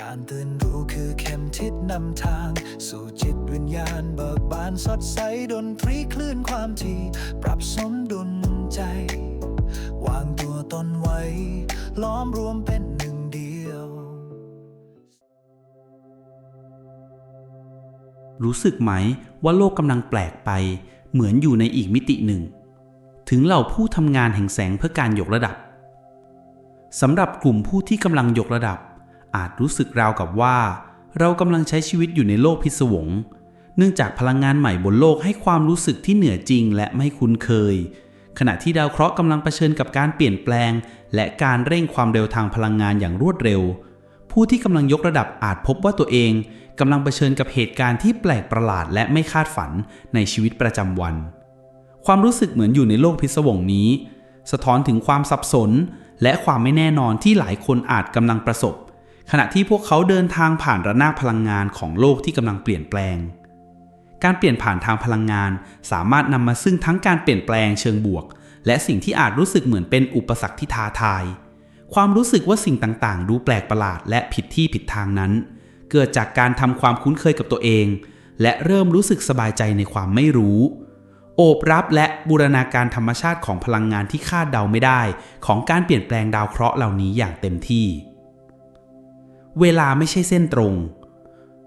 การตื่นรู้คือเข็มทิศนำทาง สู่จิตวิญญาณเบิกบานสดใสดนตรีคลื่นความถี่ ปรับสมดุลใจ วางตัวตนไว้ ล้อมรวมเป็นหนึ่งเดียว รู้สึกไหมว่าโลกกำลังแปลกไป เหมือนอยู่ในอีกมิติหนึ่ง ถึงเหล่าผู้ทำงานแห่งแสงเพื่อการยกระดับสำหรับกลุ่มผู้ที่กำลังยกระดับ อาจรู้สึกราวกับว่า เรากำลังใช้ชีวิตอยู่ในโลกพิศวง เนื่องจากพลังงานใหม่บนโลกให้ความรู้สึกที่เหนือจริงและไม่คุ้นเคย ขณะที่ดาวเคราะห์กำลังเผชิญกับการเปลี่ยนแปลง และการเร่งความเร็วทางพลังงานอย่างรวดเร็ว ผู้ที่กำลังยกระดับอาจพบว่าตัวเองกำลังเผชิญกับเหตุการณ์ที่แปลกประหลาดและไม่คาดฝันในชีวิตประจำวัน ความรู้สึกเหมือนอยู่ในโลกพิศวงนี้ สะท้อนถึงความสับสนและความไม่แน่นอนที่หลายคนอาจกำลังประสบ ขณะที่พวกเขาเดินทางผ่านระนาบพลังงานของโลกที่กำลังเปลี่ยนแปลง การเปลี่ยนผ่านทางพลังงานสามารถนำมาซึ่งทั้งการเปลี่ยนแปลงเชิงบวก และสิ่งที่อาจรู้สึกเหมือนเป็นอุปสรรคที่ท้าทาย ความรู้สึกว่าสิ่งต่างๆ ดูแปลกประหลาดและผิดที่ผิดทางนั้น เกิดจากการทำความคุ้นเคยกับตัวเอง และเริ่มรู้สึกสบายใจในความไม่รู้ โอบรับและบูรณาการธรรมชาติของพลังงานที่คาดเดาไม่ได้ ของการเปลี่ยนแปลงดาวเคราะห์เหล่านี้อย่างเต็มที่ เวลาไม่ใช่เส้นตรง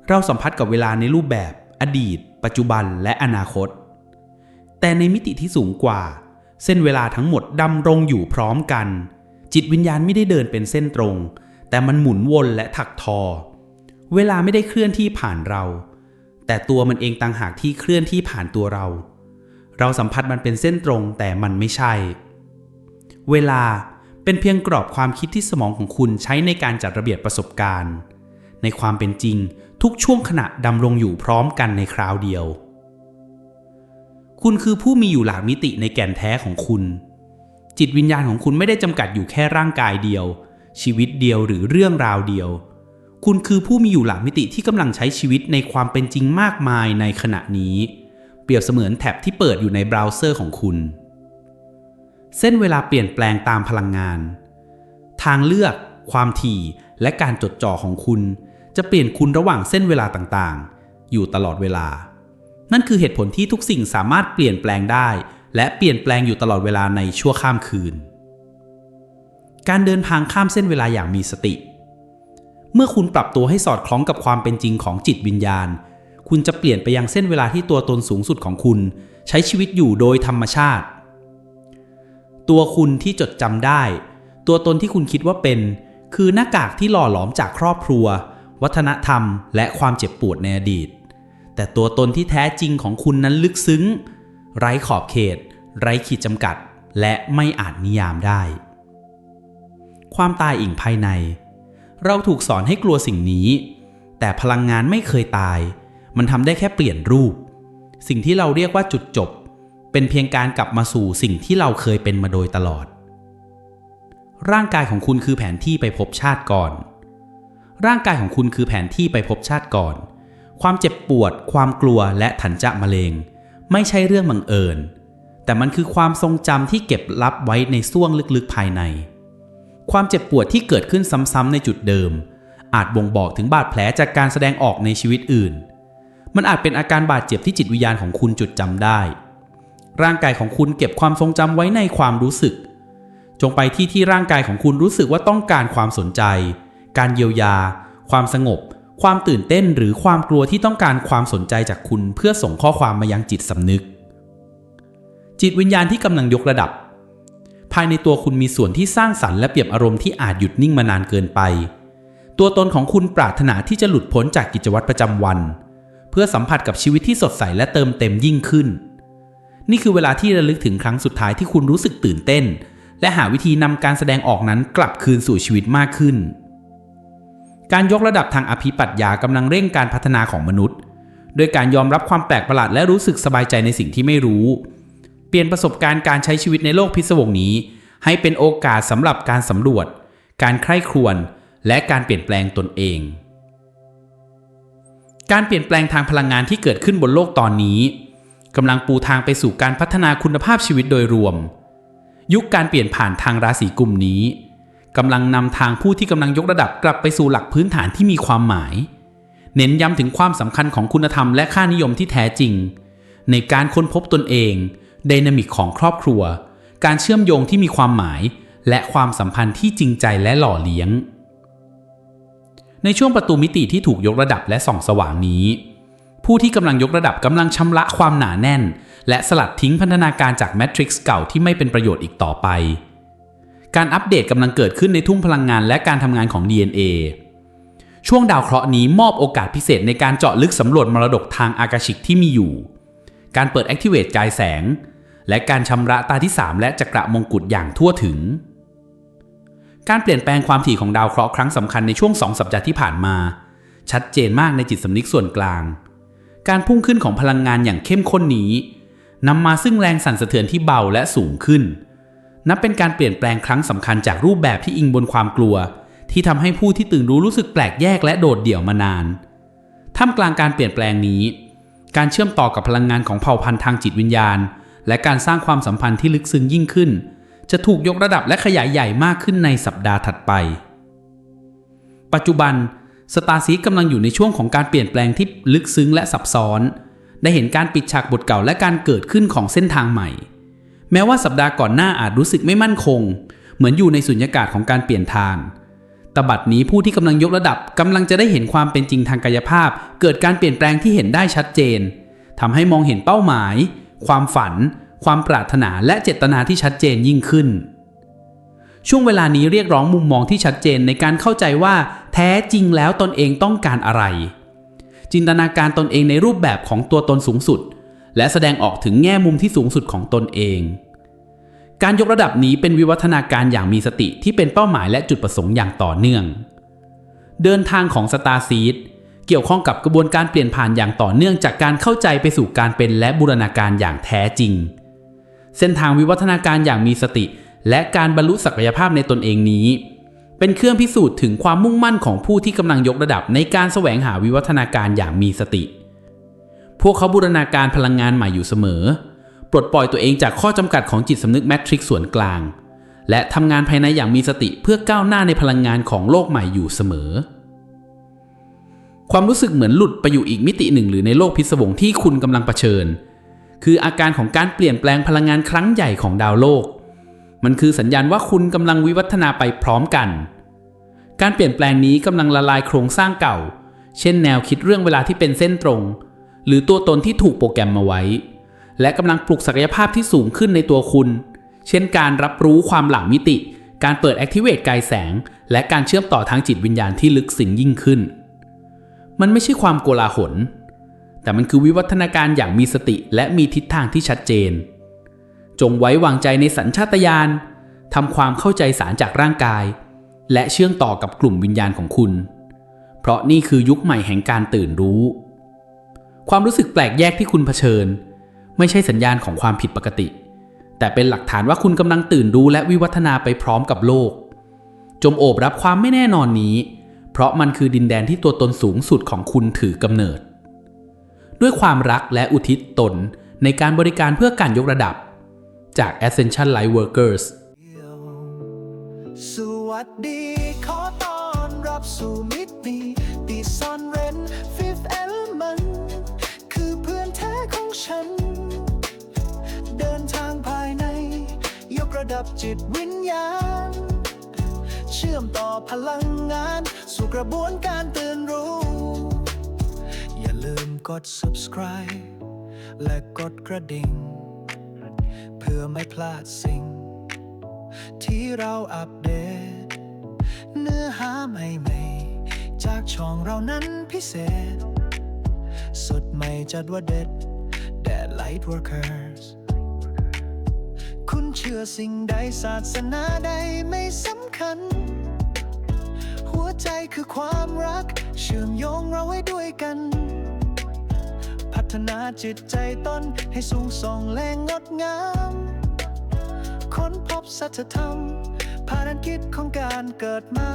เราสัมผัสกับเวลาในรูปแบบ อดีต ปัจจุบันและอนาคต แต่ในมิติที่สูงกว่า เส้นเวลาทั้งหมดดำรงอยู่พร้อมกัน จิตวิญญาณไม่ได้เดินเป็นเส้นตรง แต่มันหมุนวนและถักทอ เวลาไม่ได้เคลื่อนที่ผ่านเรา แต่ตัวมันเองต่างหากที่เคลื่อนที่ผ่านตัวเรา เราสัมผัสมันเป็นเส้นตรงแต่มันไม่ใช่ เวลา เป็นเพียงกรอบความคิดที่สมองของคุณใช้ในการจัดระเบียบประสบการณ์ ในความเป็นจริงทุกช่วงขณะดำรงอยู่พร้อมกันในคราวเดียว คุณคือผู้มีอยู่หลากมิติในแก่นแท้ของคุณ จิตวิญญาณของคุณไม่ได้จำกัดอยู่แค่ร่างกายเดียว ชีวิตเดียวหรือเรื่องราวเดียว คุณคือผู้มีอยู่หลากมิติที่กำลังใช้ชีวิตในความเป็นจริงมากมายในขณะนี้ เปรียบเสมือนแท็บที่เปิดอยู่ในเบราว์เซอร์ของคุณ เส้นเวลาเปลี่ยนแปลงตามพลังงาน ทางเลือก ความถี่ และการจดจ่อของคุณ จะเปลี่ยนคุณระหว่างเส้นเวลาต่างๆ อยู่ตลอดเวลา นั่นคือเหตุผลที่ทุกสิ่งสามารถเปลี่ยนแปลงได้ และเปลี่ยนแปลงอยู่ตลอดเวลาในชั่วข้ามคืน การเดินทางข้ามเส้นเวลาอย่างมีสติ เมื่อคุณปรับตัวให้สอดคล้องกับความเป็นจริงของจิตวิญญาณ คุณจะเปลี่ยนไปยังเส้นเวลาที่ตัวตนสูงสุดของคุณ ใช้ชีวิตอยู่โดยธรรมชาติ ตัวคุณที่จดจำได้ ตัวตนที่คุณคิดว่าเป็น คือหน้ากากที่หล่อหลอมจากครอบครัว วัฒนธรรม และความเจ็บปวดในอดีต แต่ตัวตนที่แท้จริงของคุณนั้นลึกซึ้ง ไร้ขอบเขต ไร้ขีดจำกัด และไม่อาจนิยามได้ ความตายอิ่งภายใน เราถูกสอนให้กลัวสิ่งนี้ แต่พลังงานไม่เคยตาย มันทำได้แค่เปลี่ยนรูป สิ่งที่เราเรียกว่าจุดจบ เป็นเพียงการกลับมาสู่สิ่งที่เราเคยเป็นมาโดยตลอด ร่างกายของคุณคือแผนที่ไปพบชาติก่อน ร่างกายของคุณคือแผนที่ไปพบชาติก่อน ความเจ็บปวด ความกลัวและถันจะมะเร็ง ไม่ใช่เรื่องบังเอิญ แต่มันคือความทรงจำที่เก็บลับไว้ในส้วงลึกๆภายใน ความเจ็บปวดที่เกิดขึ้นซ้ำๆในจุดเดิม อาจบ่งบอกถึงบาดแผลจากการแสดงออกในชีวิตอื่น มันอาจเป็นอาการบาดเจ็บที่จิตวิญญาณของคุณจดจำได้ ร่างกายของคุณเก็บความทรงจำไว้ในความรู้สึก จงไปที่ที่ร่างกายของคุณรู้สึกว่าต้องการความสนใจ การเยียวยา ความสงบ ความตื่นเต้นหรือความกลัวที่ต้องการความสนใจจากคุณเพื่อส่งข้อความมายังจิตสำนึก จิตวิญญาณที่กำลังยกระดับ ภายในตัวคุณมีส่วนที่สร้างสรรค์และเปรียบอารมณ์ที่อาจหยุดนิ่งมานานเกินไป ตัวตนของคุณปรารถนาที่จะหลุดพ้นจากกิจวัตรประจำวัน เพื่อสัมผัสกับชีวิตที่สดใสและเติมเต็มยิ่งขึ้น นี่คือเวลาที่ระลึกถึงครั้งสุดท้ายที่คุณรู้สึกตื่นเต้น และหาวิธีนำการแสดงออกนั้นกลับคืนสู่ชีวิตมากขึ้น การยกระดับทางอภิปัตยากำลังเร่งการพัฒนาของมนุษย์ โดยการยอมรับความแปลกประหลาดและรู้สึกสบายใจในสิ่งที่ไม่รู้ เปลี่ยนประสบการณ์การใช้ชีวิตในโลกพิศวงนี้ ให้เป็นโอกาสสำหรับการสำรวจ การใคร่ครวญและการเปลี่ยนแปลงตนเองการเปลี่ยนแปลงทางพลังงานที่เกิดขึ้นบนโลกตอนนี้ กำลังปูทางไปสู่การพัฒนาคุณภาพชีวิตโดยรวม ยุคการเปลี่ยนผ่านทางราศีกลุ่มนี้กำลังนำทางผู้ที่กำลังยกระดับกลับไปสู่หลักพื้นฐานที่มีความหมาย เน้นย้ำถึงความสำคัญของคุณธรรมและค่านิยมที่แท้จริง ในการค้นพบตนเองไดนามิกของครอบครัว การเชื่อมโยงที่มีความหมาย และความสัมพันธ์ที่จริงใจและหล่อเลี้ยง ในช่วงประตูมิติที่ถูกยกระดับและส่องสว่างนี้ ผู้ที่กำลังยกระดับกำลังชำระความหนาแน่น และสลัดทิ้งพันธนาการจากแมทริกซ์เก่าที่ไม่เป็นประโยชน์อีกต่อไป การอัปเดตกำลังเกิดขึ้นในทุ่งพลังงานและการทำงานของ DNA ช่วงดาวเคราะห์นี้มอบโอกาสพิเศษในการเจาะลึกสำรวจมรดกทางอากาชิกที่มีอยู่ การเปิด Activate กายแสง และการชำระตาที่ 3 และจักระมงกุฎอย่างทั่วถึง การเปลี่ยนแปลงความถี่ของดาวเคราะห์ครั้งสำคัญในช่วง 2 สัปดาห์ที่ผ่านมา ชัดเจนมากในจิตสำนึกส่วนกลาง การพุ่งขึ้นของพลังงานอย่างเข้มข้นนี้นำมาซึ่งแรงสั่นสะเทือนที่เบาและสูงขึ้น นับเป็นการเปลี่ยนแปลงครั้งสำคัญจากรูปแบบที่อิงบนความกลัว ที่ทำให้ผู้ที่ตื่นรู้รู้สึกแปลกแยกและโดดเดี่ยวมานาน ท่ามกลางการเปลี่ยนแปลงนี้ การเชื่อมต่อกับพลังงานของเผ่าพันธุ์ทางจิตวิญญาณ และการสร้างความสัมพันธ์ที่ลึกซึ้งยิ่งขึ้น จะถูกยกระดับและขยายใหญ่มากขึ้นในสัปดาห์ถัดไป ปัจจุบัน สตาร์ซีกำลังอยู่ในช่วงของการเปลี่ยนแปลงที่ลึกซึ้งและซับซ้อน ได้เห็นการปิดฉากบทเก่าและการเกิดขึ้นของเส้นทางใหม่ แม้ว่าสัปดาห์ก่อนหน้าอาจรู้สึกไม่มั่นคง เหมือนอยู่ในสุญญากาศของการเปลี่ยนทางแต่บัดนี้ผู้ที่กำลังยกระดับกำลังจะได้เห็นความเป็นจริงทางกายภาพ เกิดการเปลี่ยนแปลงที่เห็นได้ชัดเจนทำให้มองเห็นเป้าหมาย ความฝัน ความปรารถนาและเจตนาที่ชัดเจนยิ่งขึ้น ช่วงเวลานี้เรียกร้องมุมมองที่ชัดเจนในการเข้าใจว่า แท้จริงแล้วตนเองต้องการอะไร จินตนาการตนเองในรูปแบบของตัวตนสูงสุด และแสดงออกถึงแง่มุมที่สูงสุดของตนเอง การยกระดับนี้เป็นวิวัฒนาการอย่างมีสติที่เป็นเป้าหมายและจุดประสงค์อย่างต่อเนื่อง เดินทางของสตาร์ซีดเกี่ยวข้องกับกระบวนการเปลี่ยนผ่านอย่างต่อเนื่องจากการเข้าใจไปสู่การเป็นและบูรณาการอย่างแท้จริง เส้นทางวิวัฒนาการอย่างมีสติ และการบรรลุศักยภาพในตนเองนี้ เป็นเครื่องพิสูจน์ถึงความมุ่งมั่นของผู้ที่กำลังยกระดับในการแสวงหาวิวัฒนาการอย่างมีสติ พวกเขาบูรณาการพลังงานใหม่อยู่เสมอ ปลดปล่อยตัวเองจากข้อจำกัดของจิตสำนึกแมทริกซ์ส่วนกลาง และทำงานภายในอย่างมีสติเพื่อก้าวหน้าในพลังงานของโลกใหม่อยู่เสมอ ความรู้สึกเหมือนหลุดไปอยู่อีกมิติหนึ่ง หรือในโลกพิศวงที่คุณกำลังเผชิญ คืออาการของการเปลี่ยนแปลงพลังงานครั้งใหญ่ของดาวโลก มันคือสัญญาณว่าคุณกำลังวิวัฒนาไปพร้อมกัน การเปลี่ยนแปลงนี้กำลังละลายโครงสร้างเก่า เช่นแนวคิดเรื่องเวลาที่เป็นเส้นตรง หรือตัวตนที่ถูกโปรแกรมมาไว้ และกำลังปลุกศักยภาพที่สูงขึ้นในตัวคุณ เช่นการรับรู้ความหลังมิติ การเปิด Activate กายแสง และการเชื่อมต่อทางจิตวิญญาณที่ลึกซึ้งยิ่งขึ้น มันไม่ใช่ความโกลาหลแต่มันคือวิวัฒนาการอย่างมีสติและมีทิศทางที่ชัดเจน จงไว้วางใจในสัญชาตญาณทำความเข้าใจสารจากร่างกาย และเชื่อมต่อกับกลุ่มวิญญาณของคุณ เพราะนี่คือยุคใหม่แห่งการตื่นรู้ ความรู้สึกแปลกแยกที่คุณเผชิญ ไม่ใช่สัญญาณของความผิดปกติ แต่เป็นหลักฐานว่าคุณกำลังตื่นรู้และวิวัฒนาไปพร้อมกับโลก จมโอบรับความไม่แน่นอนนี้ เพราะมันคือดินแดนที่ตัวตนสูงสุดของคุณถือกำเนิด ด้วยความรักและอุทิศตนในการบริการเพื่อการยกระดับ จาก Ascension Light Workers สวัสดีขอต้อนรับสู่มิติติซ่อนเร้น Fifth Element คือเพื่อนแท้ของฉัน เดินทางภายใน ยกระดับจิตวิญญาณ เชื่อมต่อพลังงาน สู่กระบวนการตื่นรู้ อย่าลืมกด subscribe และกดกระดิ่ง พื่อไม่พลาดสิ่ง ที่เราอัปเดต เนื้อหาใหม่ๆ จากช่องเรานั้นพิเศษ สดใหม่จัดว่าเด็ดแดด Light Workers คุณเชื่อสิ่งใดศาสนาใดไม่สำคัญ หัวใจคือความรัก เชื่อมโยงเราไว้ด้วยกัน ฒนาจิตใจตนให้สูงส่องแรงงดงาม ค้นพบสัจธรรมภารกิจของการเกิดมา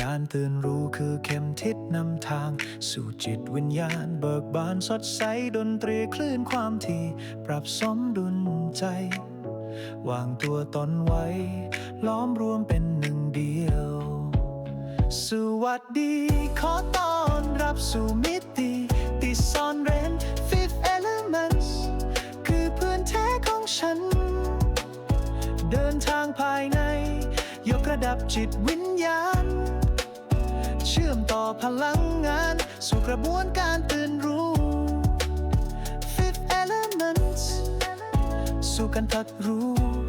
การตื่นรู้คือเข็มทิศนำทาง สู่จิตวิญญาณเบิกบานสดใสดนตรีคลื่นความถี่ ปรับสมดุลใจ วางตัวตนไว้ ล้อมรวมเป็นหนึ่งเดียว สวัสดีขอต้อนรับสู่มิติ ที่ซ่อนเร้น Fifth Elements คือเพื่อนแท้ของฉัน เดินทางภายใน ยกระดับจิตวิญญาณ เชื่อมต่อพลังงาน สู่กระบวนการตื่นรู้ Fifth Elements สู่การตัดรู้